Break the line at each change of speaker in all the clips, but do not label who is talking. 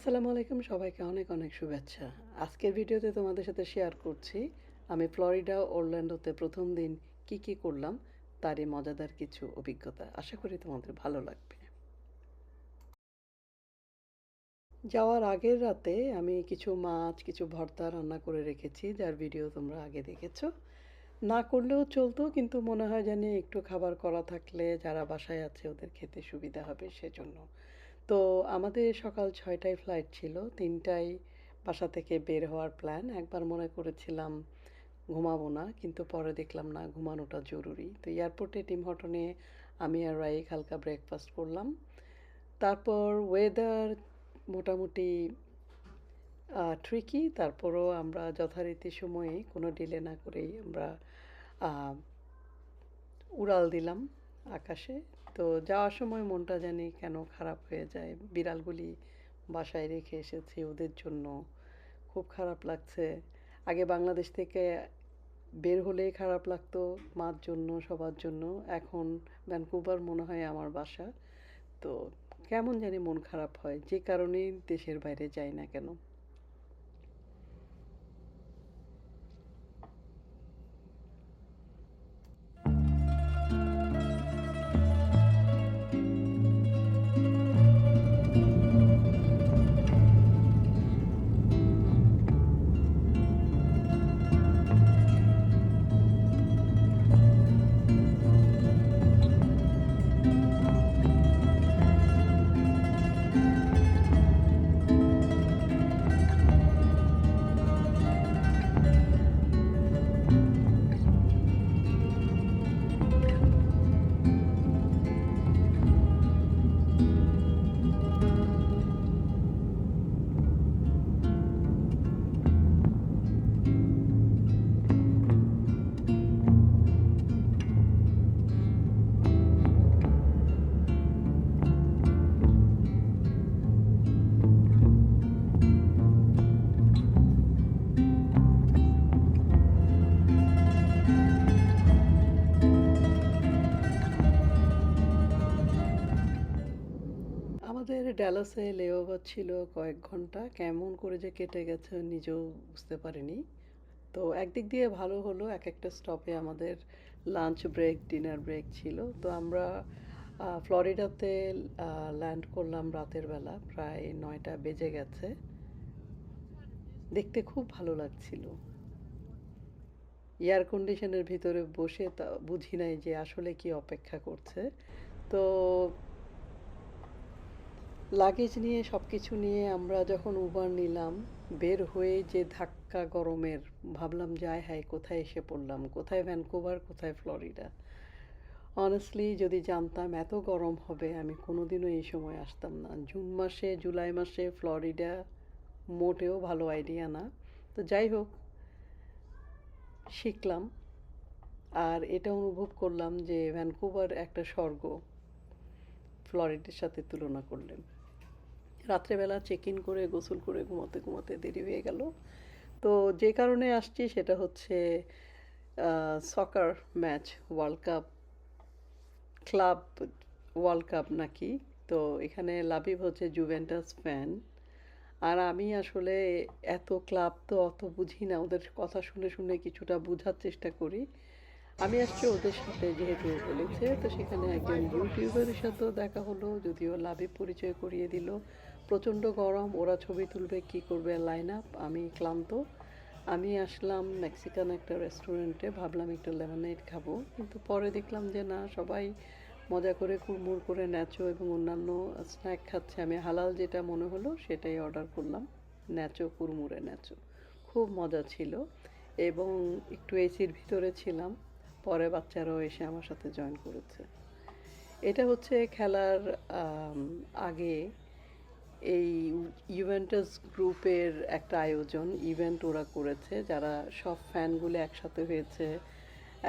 আসসালামু আলাইকুম, সবাইকে অনেক অনেক শুভেচ্ছা। আজকের ভিডিওতে তোমাদের সাথে শেয়ার করছি, আমি ফ্লোরিডা ওরল্যান্ডোতে প্রথম দিন কি কি করলাম তারই মজাদার কিছু অভিজ্ঞতা। আশা করি তোমাদের ভালো লাগবে। যাওয়ার আগের রাতে আমি কিছু মাছ, কিছু ভর্তা রান্না করে রেখেছি, যার ভিডিও তোমরা আগে দেখেছ। না করলেও চলতো, কিন্তু মনে হয় জানি একটু খাবার করা থাকলে যারা বাসায় আছে ওদের খেতে সুবিধা হবে সেজন্য। তো আমাদের সকাল ছয়টায় ফ্লাইট ছিল। তিনটায় বাসা থেকে বের হওয়ার প্ল্যান একবার মনে করেছিলাম ঘুমাবো না, কিন্তু পরে দেখলাম না, ঘুমানোটা জরুরি। তো এয়ারপোর্টে টিম হটনে আমি আর রাইক হালকা ব্রেকফাস্ট করলাম। তারপর ওয়েদার মোটামুটি ট্রিকি তারপরও আমরা যথারীতি সময়ে কোনো ডিলে না করেই আমরা উড়াল দিলাম আকাশে। তো যাওয়ার সময় মনটা জানি কেন খারাপ হয়ে যায়। বিড়ালগুলি বাসায় রেখে এসেছি ওদের জন্য। খুব খারাপ লাগছে। আগে বাংলাদেশ থেকে বের হলেই খারাপ লাগতো মার জন্য, সবার জন্য। এখন ভ্যানকুভার মনে হয় আমার বাসা। তো কেমন জানি মন খারাপ হয়। যে কারণেই দেশের বাইরে যাই না কেন। ড্যালাসে লেওভার ছিল কয়েক ঘণ্টা। কেমন করে যে কেটে গেছে নিজেও বুঝতে পারিনি। তো একদিক দিয়ে ভালো হলো এক একটা স্টপে আমাদের লাঞ্চ ব্রেক ডিনার ব্রেক ছিল। তো আমরা ফ্লোরিডাতে ল্যান্ড করলাম রাতের বেলা। প্রায় নয়টা বেজে গেছে। দেখতে খুব ভালো লাগছিল। এয়ার কন্ডিশনের ভিতরে বসে তা, বুঝি নাই যে আসলে কি অপেক্ষা করছে। তো লাগেজ নিয়ে সব কিছু নিয়ে আমরা যখন উবার নিলাম, বের হয়ে যে ধাক্কা গরমের, ভাবলাম যায় হায়, কোথায় এসে পড়লাম? কোথায় ভ্যানকুভার কোথায় ফ্লোরিডা অনেস্টলি যদি জানতাম এত গরম হবে, আমি কোনোদিনও এই সময় আসতাম না। জুন মাসে জুলাই মাসে ফ্লোরিডা মোটেও ভালো আইডিয়া না। তো যাই হোক, শিখলাম। আর এটা অনুভব করলাম যে ভ্যানকুভার একটা স্বর্গ ফ্লোরিডার সাথে তুলনা করলে। রাত্রেবেলা চেক ইন করে, গোসল করে, ঘুমাতে ঘুমাতে দেরি হয়ে গেল। তো যে কারণে আসছি সেটা হচ্ছে soccer match world cup club world cup নাকি? তো এখানে লাবিব হচ্ছে জুভেন্টাস ফ্যান আর আমি আসলে এত ক্লাব তো অত বুঝি না, ওদের কথা শুনে শুনে কিছুটা বোঝার চেষ্টা করি। আমি আসছি ওদের সাথে যেহেতু বলেছে, তো সেখানে একজন ইউটিউবারের সাথেও দেখা হলো, যদিও লাভিব পরিচয় করিয়ে দিল। প্রচণ্ড গরম, ওরা ছবি তুলবে, কি করবে লাইন আপ আমি ক্লান্ত। আমি আসলাম মেক্সিকান একটা রেস্টুরেন্টে ভাবলাম একটু লেমনেড খাব, কিন্তু পরে দেখলাম যে না, সবাই মজা করে কুড়মুড় করে ন্যাচো এবং অন্যান্য স্ন্যাক খাচ্ছে। আমি হালাল যেটা মনে হলো, সেটাই অর্ডার করলাম ন্যাচো কুড়মুড়ে ন্যাচো খুব মজা ছিল এবং একটু এসির ভিতরে ছিলাম, পরে বাচ্চারাও এসে আমার সাথে জয়েন করেছে। এটা হচ্ছে খেলার আগে এই ইভেন্টাস গ্রুপের একটা আয়োজন ইভেন্ট ওরা করেছে, যারা সব ফ্যানগুলো একসাথে হয়েছে।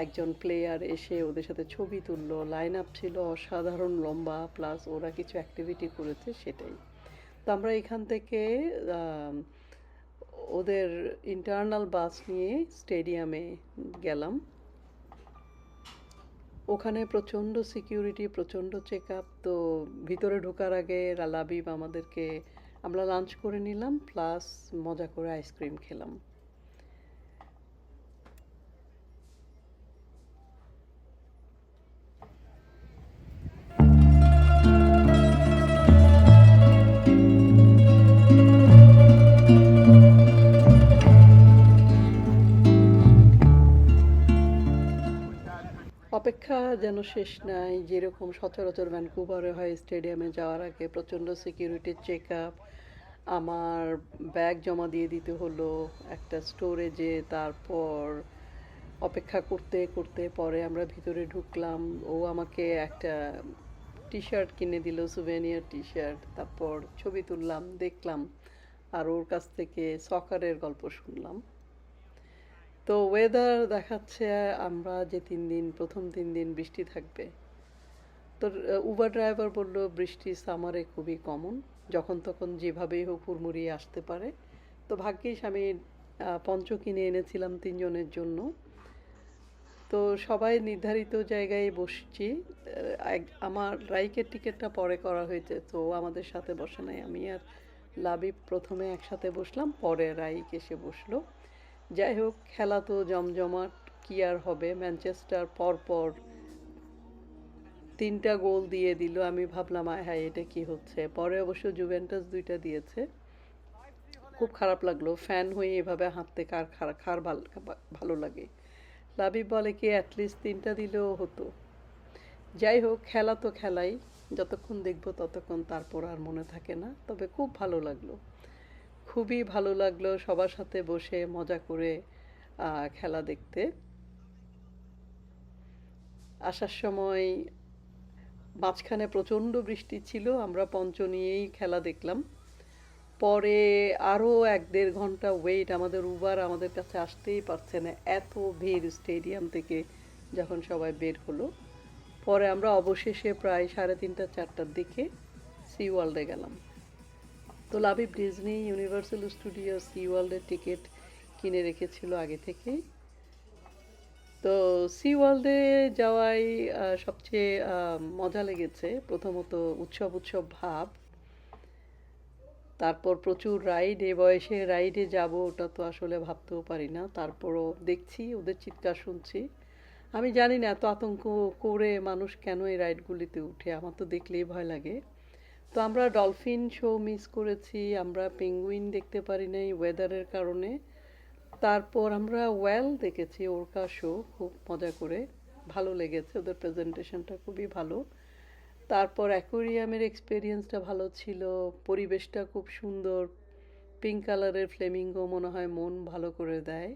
একজন প্লেয়ার এসে ওদের সাথে ছবি তুললো লাইন আপ ছিল অসাধারণ লম্বা প্লাস ওরা কিছু অ্যাক্টিভিটি করেছে সেটাই। তো আমরা এখান থেকে ওদের ইন্টারনাল বাস নিয়ে স্টেডিয়ামে গেলাম। ওখানে প্রচণ্ড সিকিউরিটি প্রচণ্ড চেক আপ তো ভিতরে ঢোকার আগে লাবিব আমাদেরকে, আমরা লাঞ্চ করে নিলাম প্লাস মজা করে আইসক্রিম খেলাম। অপেক্ষা যেন শেষ নাই, যেরকম সচরাচর ভ্যানকুভারে হয় স্টেডিয়ামে যাওয়ার আগে প্রচণ্ড সিকিউরিটি চেক আপ আমার ব্যাগ জমা দিয়ে দিতে হলো একটা স্টোরেজে, তারপর অপেক্ষা করতে করতে পরে আমরা ভিতরে ঢুকলাম, ও আমাকে একটা টি শার্ট কিনে দিল সুভেনিয়ার টি শার্ট তারপর ছবি তুললাম, দেখলাম, আর ওর কাছ থেকে সকারের গল্প শুনলাম। তো ওয়েদার দেখাচ্ছে আমরা যে তিন দিন, প্রথম তিন দিন বৃষ্টি থাকবে। তো উবার ড্রাইভার বলল, বৃষ্টি সামারে খুবই কমন যখন তখন যেভাবেই হোক হুড়মুড়িয়ে আসতে পারে। তো ভাগ্যিস আমি পঞ্চ কিনে এনেছিলাম তিনজনের জন্য। তো সবাই নির্ধারিত জায়গায় বসছি। আমার রাইকের টিকিটটা পরে করা হয়েছে, তো আমাদের সাথে বসে নাই। আমি আর লাবিব প্রথমে একসাথে বসলাম, পরে রাইক এসে বসল। যাই হোক, খেলা তো জমজমাট, কি আর হবে? ম্যানচেস্টার পরপর তিনটা গোল দিয়ে দিল। আমি ভাবলাম, আয় হায়, এটা কি হচ্ছে? পরে অবশ্য জুভেন্টাস দুইটা দিয়েছে। খুব খারাপ লাগল। ফ্যান হয়ে এভাবে হাঁটতে কার খার ভালো লাগে? লাবিব বলে কি অ্যাটলিস্ট তিনটা দিলেও হতো। যাই হোক, খেলা তো খেলাই। যতক্ষণ দেখব ততক্ষণ তারপর আর মনে থাকে না। তবে খুব ভালো লাগল। খুবই ভালো লাগল সবার সাথে বসে মজা করে খেলা দেখতে। আসার সময় মাঝখানে প্রচণ্ড বৃষ্টি ছিল, আমরা পঞ্চ নিয়েই খেলা দেখলাম। পরে আরও এক দেড় ঘণ্টা ওয়েট আমাদের উবার আমাদের কাছে আসতেই পারছে না, এত ভিড় স্টেডিয়াম থেকে যখন সবাই বের হলো। পরে আমরা অবশেষে প্রায় সাড়ে তিনটা, চারটার দিকে সি ওয়ার্ল্ডে গেলাম। তো Labib Disney Universal studio sea ওয়ার্ল্ডের টিকিট কিনে রেখেছিল আগে থেকেই। তো সি ওয়ার্ল্ডে যাওয়াই সবচেয়ে মজা লেগেছে। প্রথমত উৎসব উৎসব ভাব। তারপর প্রচুর রাইড এ বয়সে রাইডে যাব, ওটা তো আসলে ভাবতেও পারি না। তারপরও দেখছি, ওদের চিৎকার শুনছি। আমি জানি না, এত আতঙ্ক করে মানুষ কেন এই রাইডগুলিতে উঠে? আমার তো দেখলেই ভয় লাগে। তো আমরা ডলফিন শো মিস করেছি, আমরা পেঙ্গুইন দেখতে পারি নাই ওয়েদারের কারণে। তারপর আমরা ওয়েল দেখেছি ওরকা শো খুব মজা করে। ভালো লেগেছে ওদের প্রেজেন্টেশনটা খুবই ভালো। তারপর অ্যাকোরিয়ামের এক্সপিরিয়েন্সটা ভালো ছিল, পরিবেশটা খুব সুন্দর। পিঙ্ক কালারের ফ্লেমিঙ্গো মনে হয় মন ভালো করে দেয়।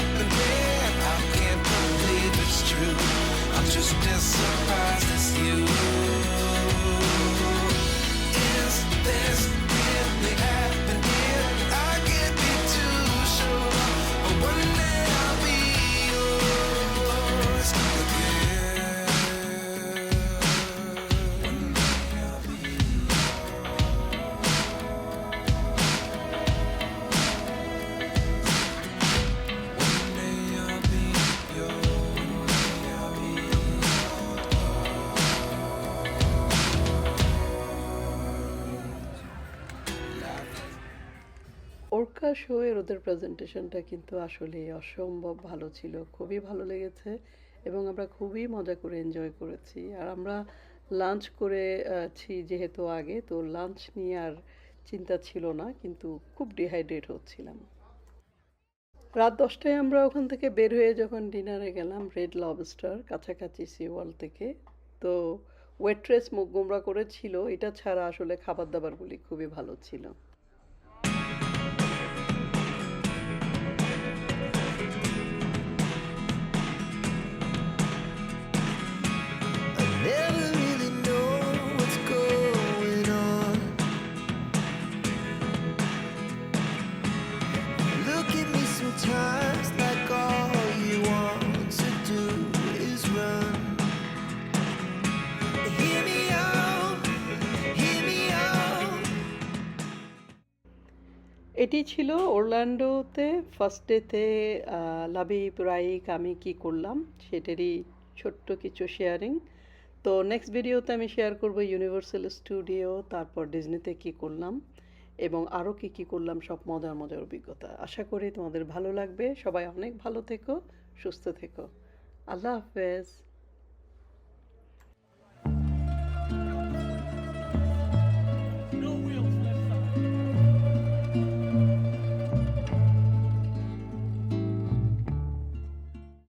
show এর ওদের প্রেজেন্টেশনটা কিন্তু আসলে অসম্ভব ভালো ছিল খুবই ভালো লেগেছে এবং আমরা খুবই মজা করে এনজয় করেছি। আর আমরা লাঞ্চ করে আহ, যেহেতু আগে তো লাঞ্চ নিয়ে আর চিন্তা ছিল না কিন্তু খুব ডিহাইড্রেট হচ্ছিলাম। রাত দশটায় আমরা ওখান থেকে বের হয়ে যখন ডিনারে গেলাম রেড লবস্টার কাছাকাছি সি ওয়াল থেকে তো ওয়েট্রেস মুখ গোমরা করেছিল এটা ছাড়া আসলে খাবার দাবারগুলি খুবই ভালো ছিল। এটি ছিল ওরল্যান্ডোতে ফার্স্ট ডেতে লাবিব রাইক আমি কি করলাম সেটারই ছোট্ট কিছু শেয়ারিং তো নেক্সট ভিডিওতে আমি শেয়ার করব ইউনিভার্সাল স্টুডিও তারপর ডিজনিতে কি করলাম এবং আরও কি কি করলাম, সব মজার মজার অভিজ্ঞতা। আশা করি তোমাদের ভালো লাগবে। সবাই অনেক ভালো থেকো, সুস্থ থেকো। আল্লাহ হাফেজ।